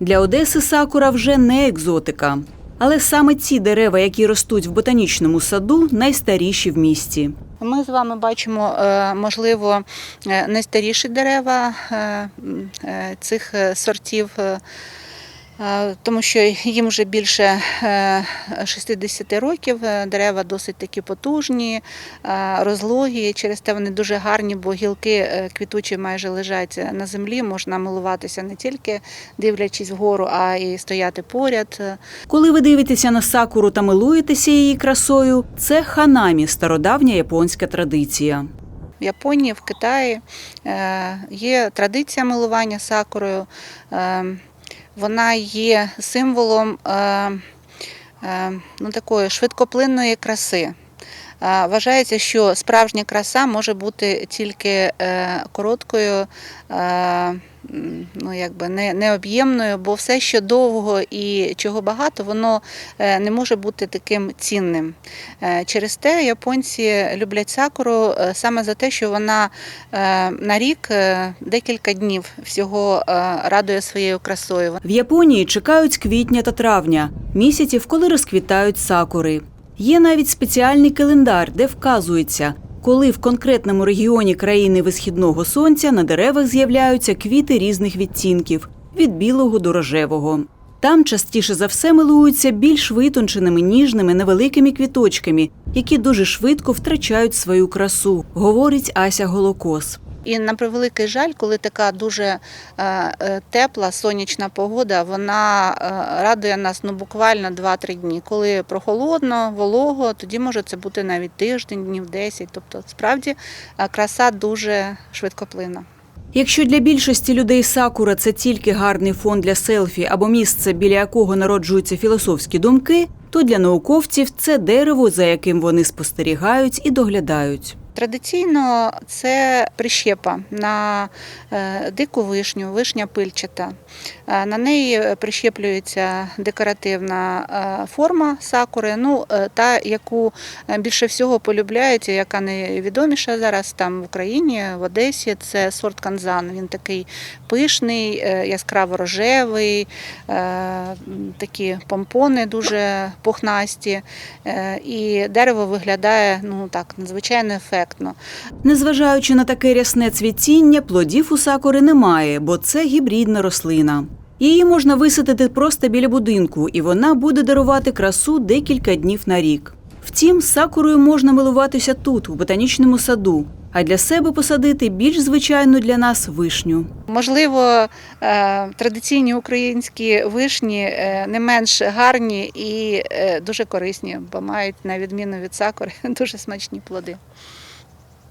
Для Одеси сакура вже не екзотика. Але саме ці дерева, які ростуть в ботанічному саду, найстаріші в місті. Ми з вами бачимо, е, можливо, е, найстаріші дерева е, цих сортів, тому що їм вже більше е, 60 років. Е, Дерева досить такі потужні, е, розлогі. Через те вони дуже гарні, бо гілки е, квітучі майже лежать на землі. Можна милуватися не тільки дивлячись вгору, а й стояти поряд. Коли ви дивитеся на сакуру та милуєтеся її красою, це ханамі стародавня японська традиція. В Японії, в Китаї е, є традиція милування сакурою. Вона є символом е, е, ну, такої швидкоплинної краси. Е, Вважається, що справжня краса може бути тільки короткою, ну, якби не, необ'ємною, бо все, що довго і чого багато, воно е, не може бути таким цінним. Е, Через те японці люблять сакуру е, саме за те, що вона на рік декілька днів всього радує своєю красою. В Японії чекають з квітня та травня, місяців, коли розквітають сакури. Є навіть спеціальний календар, де вказується, коли в конкретному регіоні країни висхідного сонця на деревах з'являються квіти різних відтінків від білого до рожевого. Там частіше за все милуються більш витонченими ніжними невеликими квіточками, які дуже швидко втрачають свою красу, говорить Ася Голокос. І на превеликий жаль, коли така дуже е, е, тепла сонячна погода, вона е, радує нас ну буквально 2-3 дні. Коли прохолодно, волого, тоді може це бути навіть тиждень, днів 10. Тобто, справді краса дуже швидкоплинна. Якщо для більшості людей сакура це тільки гарний фон для селфі або місце, біля якого народжуються філософські думки, то для науковців це дерево, за яким вони спостерігають і доглядають. Традиційно це прищепа на е, дику вишню, вишня пильчата. Е, На неї прищеплюється декоративна е, форма сакури, ну та яку більше всього полюбляють, яка найвідоміша зараз там в Україні, в Одесі. Це сорт канзан. Він такий пишний, яскраво рожевий, такі помпони дуже пухнасті, і дерево виглядає ну так надзвичайно ефектно. Незважаючи на таке рясне цвітіння, плодів у сакури немає, бо це гібридна рослина. Її можна висадити просто біля будинку, і вона буде дарувати красу декілька днів на рік. Втім, сакурою можна милуватися тут, у ботанічному саду, а для себе посадити більш звичайну для нас вишню. Можливо, е, традиційні українські вишні е, не менш гарні і е, дуже корисні, бо мають на відміну від сакури дуже смачні плоди.